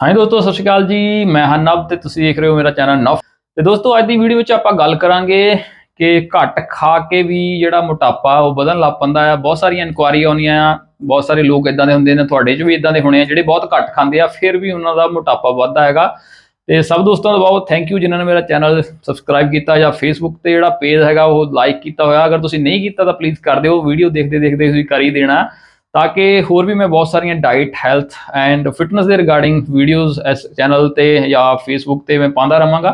ਹਾਂਜੀ ਦੋਸਤੋ, ਸਤਿ ਸ਼੍ਰੀ ਅਕਾਲ ਜੀ। ਮੈਂ ਹਾਂ ਨਵ ਤੇ ਤੁਸੀਂ ਦੇਖ ਰਹੇ ਹੋ ਮੇਰਾ ਚੈਨਲ ਨਵ। ਤੇ ਦੋਸਤੋ, ਅੱਜ ਦੀ ਵੀਡੀਓ ਵਿੱਚ ਆਪਾਂ ਗੱਲ ਕਰਾਂਗੇ ਕਿ ਘੱਟ ਖਾ ਕੇ ਵੀ ਜਿਹੜਾ ਮੋਟਾਪਾ, ਉਹ ਵਧਣ ਲੱਗ ਪੈਂਦਾ ਆ। ਬਹੁਤ ਸਾਰੀਆਂ ਇਨਕੁਆਰੀ ਆਉਂਦੀਆਂ ਆ। ਬਹੁਤ ਸਾਰੇ ਲੋਕ ਇਦਾਂ ਦੇ ਹੁੰਦੇ ਨੇ, ਤੁਹਾਡੇ 'ਚ ਵੀ ਇਦਾਂ ਦੇ ਹੋਣੇ ਆ, ਜਿਹੜੇ ਬਹੁਤ ਘੱਟ ਖਾਂਦੇ ਆ, ਫਿਰ ਵੀ ਉਹਨਾਂ ਦਾ ਮੋਟਾਪਾ ਵੱਧਦਾ ਹੈਗਾ। ਤੇ ਸਭ ਦੋਸਤਾਂ ਦਾ ਬਹੁਤ ਥੈਂਕ ਯੂ ਜਿਨ੍ਹਾਂ ਨੇ ਮੇਰਾ ਚੈਨਲ ਸਬਸਕ੍ਰਾਈਬ ਕੀਤਾ ਜਾਂ ਫੇਸਬੁੱਕ ਤੇ ਜਿਹੜਾ ਪੇਜ ਹੈਗਾ, ਉਹ ਲਾਈਕ ਕੀਤਾ ਹੋਇਆ। ਅਗਰ ਤੁਸੀਂ ਨਹੀਂ ਕੀਤਾ, ਤਾਂ ਪਲੀਜ਼ ਕਰ ਦਿਓ। ਵੀਡੀਓ ਦੇਖਦੇ ਦੇਖਦੇ ਤੁਸੀਂ ਕਰ ਹੀ ਦੇਣਾ। ਤਾਂ ਕਿ ਹੋਰ ਵੀ ਮੈਂ ਬਹੁਤ ਸਾਰੀਆਂ ਡਾਈਟ ਹੈਲਥ ਐਂਡ ਫਿਟਨੈਸ ਦੇ ਰਿਗਾਰਡਿੰਗ ਵੀਡੀਓਜ਼ ਇਸ ਚੈਨਲ ਤੇ ਜਾਂ ਫੇਸਬੁੱਕ ਤੇ ਮੈਂ ਪਾਉਂਦਾ ਰਹਾਂਗਾ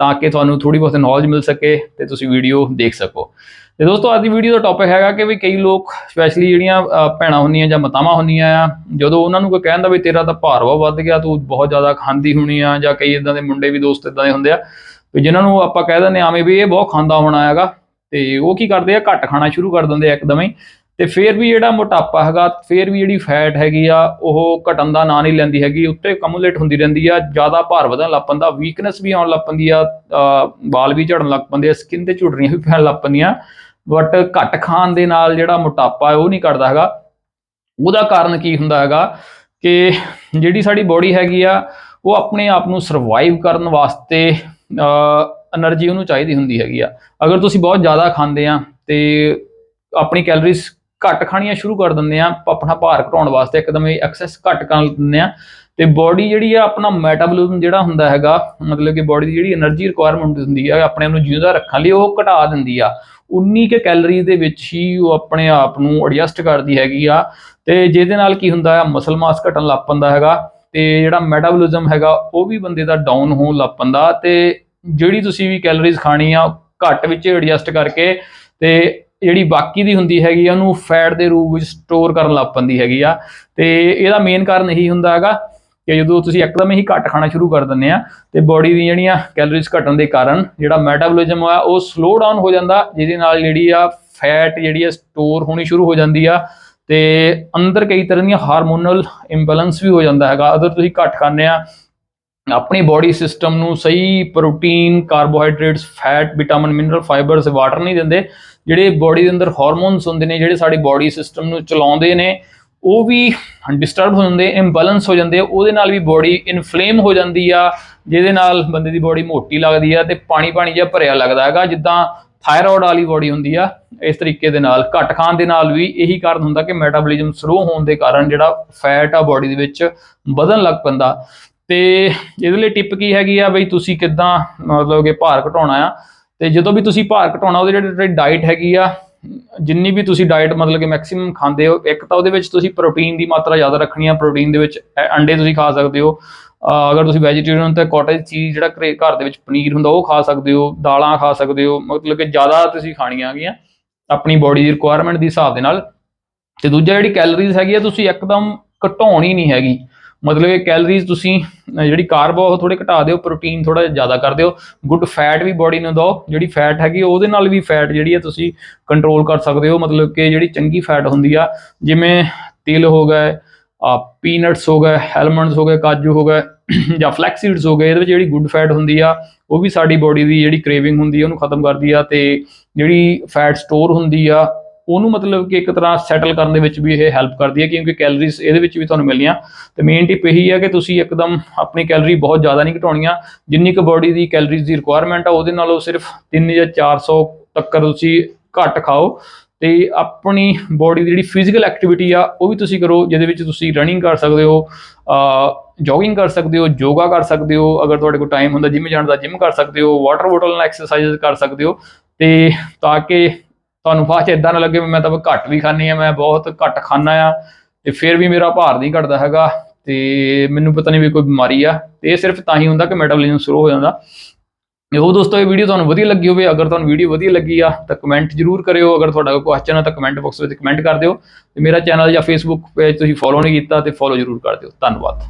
ਤਾਂ ਕਿ ਤੁਹਾਨੂੰ ਥੋੜੀ ਬਹੁਤ ਨੌਲੇਜ ਮਿਲ ਸਕੇ ਤੇ ਤੁਸੀਂ ਵੀਡੀਓ ਦੇਖ ਸਕੋ ਤੇ ਦੋਸਤੋ ਅੱਜ ਦੀ ਵੀਡੀਓ ਦਾ ਟੌਪਿਕ ਹੈਗਾ ਕਿ ਵੀ ਕਈ ਲੋਕ ਸਪੈਸ਼ਲੀ ਜਿਹੜੀਆਂ ਭੈਣਾਂ ਹੁੰਦੀਆਂ ਜਾਂ ਮਾਤਾਵਾਂ ਹੁੰਦੀਆਂ ਆ ਜਦੋਂ ਉਹਨਾਂ ਨੂੰ ਕੋਈ ਕਹਿੰਦਾ ਵੀ ਤੇਰਾ ਤਾਂ ਭਾਰ ਵਾ ਵੱਧ ਗਿਆ ਤੂੰ ਬਹੁਤ ਜ਼ਿਆਦਾ ਖਾਂਦੀ ਹੋਣੀ ਆ ਜਾਂ ਕਈ ਇਦਾਂ ਦੇ ਮੁੰਡੇ ਵੀ ਦੋਸਤ ਇਦਾਂ ਦੇ ਹੁੰਦੇ ਆ ਵੀ ਜਿਨ੍ਹਾਂ ਨੂੰ ਆਪਾਂ ਕਹਿ ਦਿੰਦੇ ਆਵੇਂ ਵੀ ਇਹ ਬਹੁਤ ਖਾਂਦਾ ਹੋਣਾ ਹੈਗਾ ਤੇ ਉਹ ਕੀ ਕਰਦੇ ਆ ਘੱਟ ਖਾਣਾ ਸ਼ੁਰੂ ਕਰ ਦਿੰਦੇ ਆ ਇੱਕਦਮ ਹੀ ਤੇ ਫੇਰ ਵੀ ਜਿਹੜਾ ਮੋਟਾਪਾ ਹੈਗਾ, ਫੇਰ ਵੀ ਜਿਹੜੀ ਫੈਟ ਹੈਗੀ ਆ, ਉਹ ਘਟਣ ਦਾ ਨਾਂ ਨਹੀਂ ਲੈਂਦੀ ਹੈਗੀ, ਉੱਤੇ ਕਮੂਲੇਟ ਹੁੰਦੀ ਰਹਿੰਦੀ ਆ, ਜ਼ਿਆਦਾ ਭਾਰ ਵਧਣ ਲੱਗ ਪੰਦਾ ਵੀਕਨੈਸ ਵੀ ਆਉਣ ਲੱਗ ਪੰਦੀ ਆ ਵਾਲ ਵੀ ਝੜਨ ਲੱਗ ਪੰਦੇ ਆ ਸਕਿਨ ਤੇ ਝੁਰੜੀਆਂ ਵੀ ਪੈਣ ਲੱਗ ਪੰਦੀਆਂ ਬਟ ਘੱਟ ਖਾਣ ਦੇ ਨਾਲ ਜਿਹੜਾ ਮੋਟਾਪਾ ਉਹ ਨਹੀਂ ਘਟਦਾ ਹੈਗਾ। ਉਹਦਾ ਕਾਰਨ ਕੀ ਹੁੰਦਾ ਹੈਗਾ ਕਿ ਜਿਹੜੀ ਸਾਡੀ ਬੋਡੀ ਹੈਗੀ ਆ, ਉਹ ਆਪਣੇ ਆਪ ਨੂੰ ਸਰਵਾਈਵ ਕਰਨ ਵਾਸਤੇ એનર્ਜੀ ਉਹਨੂੰ ਚਾਹੀਦੀ ਹੁੰਦੀ ਹੈਗੀ ਆ। ਅਗਰ ਤੁਸੀਂ ਬਹੁਤ ਜ਼ਿਆਦਾ ਖਾਂਦੇ ਆ ਤੇ ਆਪਣੀ ਕੈਲਰੀਜ਼ ਘੱਟ ਖਾਣੀਆਂ ਸ਼ੁਰੂ ਕਰ ਦਿੰਦੇ ਆ ਆਪਣਾ ਭਾਰ ਘਟਾਉਣ ਵਾਸਤੇ ਇੱਕਦਮ ਇਹ ਐਕਸੈਸ ਘੱਟ ਕਰ ਦਿੰਦੇ ਆ। ਤੇ ਬੋਡੀ ਜਿਹੜੀ ਆ, ਆਪਣਾ ਮੈਟਾਬੋਲਿਜ਼ਮ ਜਿਹੜਾ ਹੁੰਦਾ ਹੈਗਾ, ਮਤਲਬ ਕਿ ਬੋਡੀ ਦੀ ਜਿਹੜੀ એનર્ਜੀ ਰਿਕੁਆਇਰਮੈਂਟ ਹੁੰਦੀ ਆ, ਆਪਣੇ ਆਪ ਨੂੰ ਜਿਉਂਦਾ ਰੱਖਣ ਲਈ ਉਹ ਘਟਾ ਦਿੰਦੀ ਆ। ਉਨੀ ਕੇ ਕੈਲਰੀਜ਼ ਦੇ ਵਿੱਚ ਹੀ ਉਹ ਆਪਣੇ ਆਪ ਨੂੰ ਐਡਜਸਟ ਕਰਦੀ ਹੈਗੀ ਆ। ਤੇ ਜਿਹਦੇ ਨਾਲ ਕੀ ਹੁੰਦਾ ਆ ਮਸਲ ਮਾਸ ਘਟਣ ਲੱਗ ਪੈਂਦਾ ਹੈਗਾ। ਤੇ ਜਿਹੜਾ ਮੈਟਾਬੋਲਿਜ਼ਮ ਹੈਗਾ, ਉਹ ਵੀ ਬੰਦੇ ਦਾ ਡਾਊਨ ਹੋਣ ਲੱਗ ਪੈਂਦਾ। ਤੇ ਜਿਹੜੀ ਤੁਸੀਂ ਵੀ ਕੈਲਰੀਜ਼ ਖਾਣੀ ਆ, ਘੱਟ ਵਿੱਚ ਐਡਜਸਟ ਕਰਕੇ ਤੇ ਜਿਹੜੀ ਬਾਕੀ ਦੀ ਹੁੰਦੀ ਹੈਗੀ ਆ, ਉਹਨੂੰ ਫੈਟ ਦੇ ਰੂਪ ਵਿੱਚ ਸਟੋਰ ਕਰਨ ਲੱਗ ਪੈਂਦੀ ਹੈਗੀ ਆ। ਤੇ ਇਹਦਾ ਮੇਨ ਕਾਰਨ ਇਹੀ ਹੁੰਦਾ ਹੈਗਾ ਕਿ ਜਦੋਂ ਤੁਸੀਂ ਇੱਕਦਮ ਹੀ ਘੱਟ ਖਾਣਾ ਸ਼ੁਰੂ ਕਰ ਦਿੰਦੇ ਆ, ਤੇ ਬੋਡੀ ਦੀ ਜਿਹੜੀਆਂ ਕੈਲਰੀਜ਼ ਘਟਣ ਦੇ ਕਾਰਨ ਜਿਹੜਾ ਮੈਟਾਬੋਲਿਜ਼ਮ ਆ, ਉਹ ਸਲੋ ਡਾਊਨ ਹੋ ਜਾਂਦਾ, ਜਿਹਦੇ ਨਾਲ ਜਿਹੜੀ ਆ ਫੈਟ ਜਿਹੜੀ ਆ ਸਟੋਰ ਹੋਣੀ ਸ਼ੁਰੂ ਹੋ ਜਾਂਦੀ ਆ, ਤੇ ਅੰਦਰ ਕਈ ਤਰ੍ਹਾਂ ਦੀਆਂ ਹਾਰਮੋਨਲ ਇੰਬੈਲੈਂਸ ਵੀ ਹੋ ਜਾਂਦਾ ਹੈਗਾ। ਅਗਰ ਤੁਸੀਂ ਘੱਟ ਖਾਂਦੇ ਆ, ਆਪਣੀ ਬੋਡੀ ਸਿਸਟਮ ਨੂੰ ਸਹੀ protein carbohydrates fat vitamin mineral fibres water ਨਹੀਂ ਦਿੰਦੇ ਜਿਹੜੇ ਬੋਡੀ ਦੇ ਅੰਦਰ ਹਾਰਮੋਨਸ ਹੁੰਦੇ ਨੇ, ਜਿਹੜੇ ਸਾਡੇ ਬੋਡੀ ਸਿਸਟਮ ਨੂੰ ਚਲਾਉਂਦੇ ਨੇ, ਉਹ ਵੀ ਡਿਸਟਰਬ ਹੋ ਜਾਂਦੇ ਇੰਬੈਲੈਂਸ ਹੋ ਜਾਂਦੇ ਉਹਦੇ ਨਾਲ ਵੀ ਬੋਡੀ ਇਨਫਲੇਮ ਹੋ ਜਾਂਦੀ ਆ, ਜਿਹਦੇ ਨਾਲ ਬੰਦੇ ਦੀ ਬੋਡੀ ਮੋਟੀ ਲੱਗਦੀ ਆ ਤੇ ਪਾਣੀ ਪਾਣੀ ਜਿਹਾ ਭਰਿਆ ਲੱਗਦਾ ਹੈਗਾ, ਜਿੱਦਾਂ ਥਾਇਰੋਇਡ ਵਾਲੀ ਬੋਡੀ ਹੁੰਦੀ ਆ, ਇਸ ਤਰੀਕੇ ਦੇ ਨਾਲ, ਘੱਟ ਖਾਣ ਦੇ ਨਾਲ ਵੀ ਇਹੀ ਕਾਰਨ ਹੁੰਦਾ ਕਿ ਮੈਟਾਬੋਲਿਜ਼ਮ ਸਲੋ ਹੋਣ ਦੇ ਕਾਰਨ ਜਿਹੜਾ ਫੈਟ ਆ ਬੋਡੀ ਦੇ ਵਿੱਚ ਵਧਣ ਲੱਗ ਪੈਂਦਾ। ਤੇ ਇਹਦੇ ਲਈ ਟਿਪ ਕੀ ਹੈਗੀ ਆ, ਬਈ ਤੁਸੀਂ ਕਿੱਦਾਂ ਮਤਲਬ ਕਿ ਭਾਰ ਘਟਾਉਣਾ ਆ ਤੇ ਜਦੋਂ ਵੀ ਤੁਸੀਂ ਭਾਰ ਘਟਾਉਣਾ, ਉਹਦੇ ਜਿਹੜੇ ਡਾਈਟ ਹੈਗੀ ਆ, ਜਿੰਨੀ ਵੀ ਤੁਸੀਂ ਡਾਈਟ ਮਤਲਬ ਕਿ ਮੈਕਸਿਮਮ ਖਾਂਦੇ ਹੋ, ਇੱਕ ਤਾਂ ਉਹਦੇ ਵਿੱਚ ਤੁਸੀਂ ਪ੍ਰੋਟੀਨ ਦੀ ਮਾਤਰਾ ਜ਼ਿਆਦਾ ਰੱਖਣੀ ਆ ਪ੍ਰੋਟੀਨ ਦੇ ਵਿੱਚ ਅੰਡੇ ਤੁਸੀਂ ਖਾ ਸਕਦੇ ਹੋ। ਅਗਰ ਤੁਸੀਂ ਵੈਜੀਟੇਰੀਅਨ ਤਾਂ ਕਾਟੇਜ ਚੀਜ਼ ਜਿਹੜਾ ਘਰੇ- ਘਰ ਦੇ ਵਿੱਚ ਪਨੀਰ ਹੁੰਦਾ, ਉਹ ਖਾ ਸਕਦੇ ਹੋ, ਦਾਲਾਂ ਖਾ ਸਕਦੇ ਹੋ, ਮਤਲਬ ਕਿ ਜ਼ਿਆਦਾ ਤੁਸੀਂ ਖਾਣੀਆਂ ਹੈਗੀਆਂ, ਆਪਣੀ ਬੋਡੀ ਦੀ ਰਿਕੁਆਇਰਮੈਂਟ ਦੇ ਹਿਸਾਬ ਦੇ ਨਾਲ। ਤੇ ਦੂਜਾ ਜਿਹੜੀ ਕੈਲਰੀਜ਼ ਹੈਗੀ ਆ, ਤੁਸੀਂ ਇੱਕਦਮ ਘਟਾਉਣੀ ਨਹੀਂ ਹੈਗੀ। ਮਤਲਬ ਇਹ ਕੈਲਰੀਜ਼ ਤੁਸੀਂ ਜਿਹੜੀ ਕਾਰਬੋ ਉਹ ਥੋੜੇ ਘਟਾ ਦਿਓ ਪ੍ਰੋਟੀਨ ਥੋੜਾ ਜ਼ਿਆਦਾ ਕਰ ਦਿਓ। ਗੁੱਡ ਫੈਟ ਵੀ ਬੋਡੀ ਨੂੰ ਦਿਓ, ਜਿਹੜੀ ਫੈਟ ਹੈਗੀ, ਉਹਦੇ ਨਾਲ ਵੀ ਫੈਟ ਜਿਹੜੀ ਹੈ ਤੁਸੀਂ ਕੰਟਰੋਲ ਕਰ ਸਕਦੇ ਹੋ। ਮਤਲਬ ਕਿ ਜਿਹੜੀ ਚੰਗੀ ਫੈਟ ਹੁੰਦੀ ਆ, ਜਿਵੇਂ ਤਿਲ ਹੋ ਗਏ, ਆ ਪੀਨਟਸ ਹੋ ਗਏ ਐਲਮੰਡਸ ਹੋ ਗਏ, ਕਾਜੂ ਹੋ ਗਏ, ਜਾਂ ਫਲੈਕਸ ਸੀਡਸ ਹੋ ਗਏ, ਇਹਦੇ ਵਿੱਚ ਜਿਹੜੀ ਗੁੱਡ ਫੈਟ ਹੁੰਦੀ ਆ, ਉਹ ਵੀ ਸਾਡੀ ਬੋਡੀ ਦੀ ਜਿਹੜੀ ਕ੍ਰੇਵਿੰਗ ਹੁੰਦੀ ਆ, ਉਹਨੂੰ ਖਤਮ ਕਰਦੀ ਆ। ਤੇ ਜਿਹੜੀ ਫੈਟ ਸਟੋਰ ਹੁੰਦੀ ਆ ਉਹਨੂੰ ਮਤਲਬ ਕਿ ਇੱਕ ਤਰ੍ਹਾਂ ਸੈਟਲ ਕਰਨ ਦੇ ਵਿੱਚ ਵੀ ਇਹ ਹੈਲਪ ਕਰਦੀ ਹੈ, ਕਿਉਂਕਿ ਕੈਲਰੀਜ਼ ਇਹਦੇ ਵਿੱਚ ਵੀ ਤੁਹਾਨੂੰ ਮਿਲਣੀਆਂ। ਤੇ ਮੇਨ ਟਿਪ ਇਹੀ ਹੈ ਕਿ ਤੁਸੀਂ ਇੱਕਦਮ ਆਪਣੀ ਕੈਲਰੀ ਬਹੁਤ ਜ਼ਿਆਦਾ ਨਹੀਂ ਘਟਾਉਣੀਆਂ। ਜਿੰਨੀ ਕੁ ਬੋਡੀ ਦੀ ਕੈਲਰੀਜ਼ ਦੀ ਰਿਕੁਆਇਰਮੈਂਟ ਆ, ਉਹਦੇ ਨਾਲੋਂ ਸਿਰਫ 3 ਜਾਂ 400 ਤੱਕ ਤੁਸੀਂ ਘੱਟ ਖਾਓ। ਤੇ ਆਪਣੀ ਬੋਡੀ ਦੀ ਜਿਹੜੀ ਫਿਜ਼ੀਕਲ ਐਕਟੀਵਿਟੀ ਆ, ਉਹ ਵੀ ਤੁਸੀਂ ਕਰੋ, ਜਿਹਦੇ ਵਿੱਚ ਤੁਸੀਂ ਰਨਿੰਗ ਕਰ ਸਕਦੇ ਹੋ ਜੋਗਿੰਗ ਕਰ ਸਕਦੇ ਹੋ, ਯੋਗਾ ਕਰ ਸਕਦੇ ਹੋ, ਅਗਰ ਤੁਹਾਡੇ ਕੋਲ ਟਾਈਮ ਹੁੰਦਾ ਜਿਮ ਜਾਣ ਦਾ ਜਿਮ ਕਰ ਸਕਦੇ ਹੋ ਵਾਟਰ ਬੋਟਲ ਨਾਲ ਐਕਸਰਸਾਈਜ਼ ਕਰ ਸਕਦੇ ਹੋ। ਤੇ ਤਾਂ ਕਿ ਤੁਹਾਨੂੰ ਬਾਅਦ ਚ ਇਦਾਂ ਨਾ ਲੱਗੇ ਵੀ ਮੈਂ ਤਾਂ ਘੱਟ ਵੀ ਖਾਂਦੀ ਆ ਮੈਂ ਬਹੁਤ ਘੱਟ ਖਾਣਾ ਆ ਤੇ ਫਿਰ ਵੀ ਮੇਰਾ ਭਾਰ ਨਹੀਂ ਘਟਦਾ ਹੈਗਾ ਤੇ ਮੈਨੂੰ ਪਤਾ ਨਹੀਂ ਵੀ ਕੋਈ ਬਿਮਾਰੀ ਆ, ਤੇ ਇਹ ਸਿਰਫ ਤਾਂ ਹੀ ਹੁੰਦਾ ਕਿ ਮੈਟਾਬੋਲਿਜ਼ਮ ਸ਼ੁਰੂ ਹੋ ਜਾਂਦਾ। ਇਹੋ ਦੋਸਤੋ, ਇਹ ਵੀਡੀਓ ਤੁਹਾਨੂੰ ਵਧੀਆ ਲੱਗੀ ਹੋਵੇ, ਅਗਰ ਤੁਹਾਨੂੰ ਵੀਡੀਓ ਵਧੀਆ ਲੱਗੀ ਆ, ਤਾਂ ਕਮੈਂਟ ਜਰੂਰ ਕਰਿਓ, ਅਗਰ ਤੁਹਾਡਾ ਕੋਈ ਕੁਐਸਚਨ ਆ ਤਾਂ ਕਮੈਂਟ ਬਾਕਸ ਵਿੱਚ ਕਮੈਂਟ ਕਰ ਦਿਓ ਤੇ ਮੇਰਾ ਚੈਨਲ ਜਾਂ ਫੇਸਬੁੱਕ ਪੇਜ ਤੁਸੀਂ ਫੋਲੋ ਨਹੀਂ ਕੀਤਾ ਤੇ ਫੋਲੋ ਜਰੂਰ ਕਰ ਦਿਓ। ਧੰਨਵਾਦ।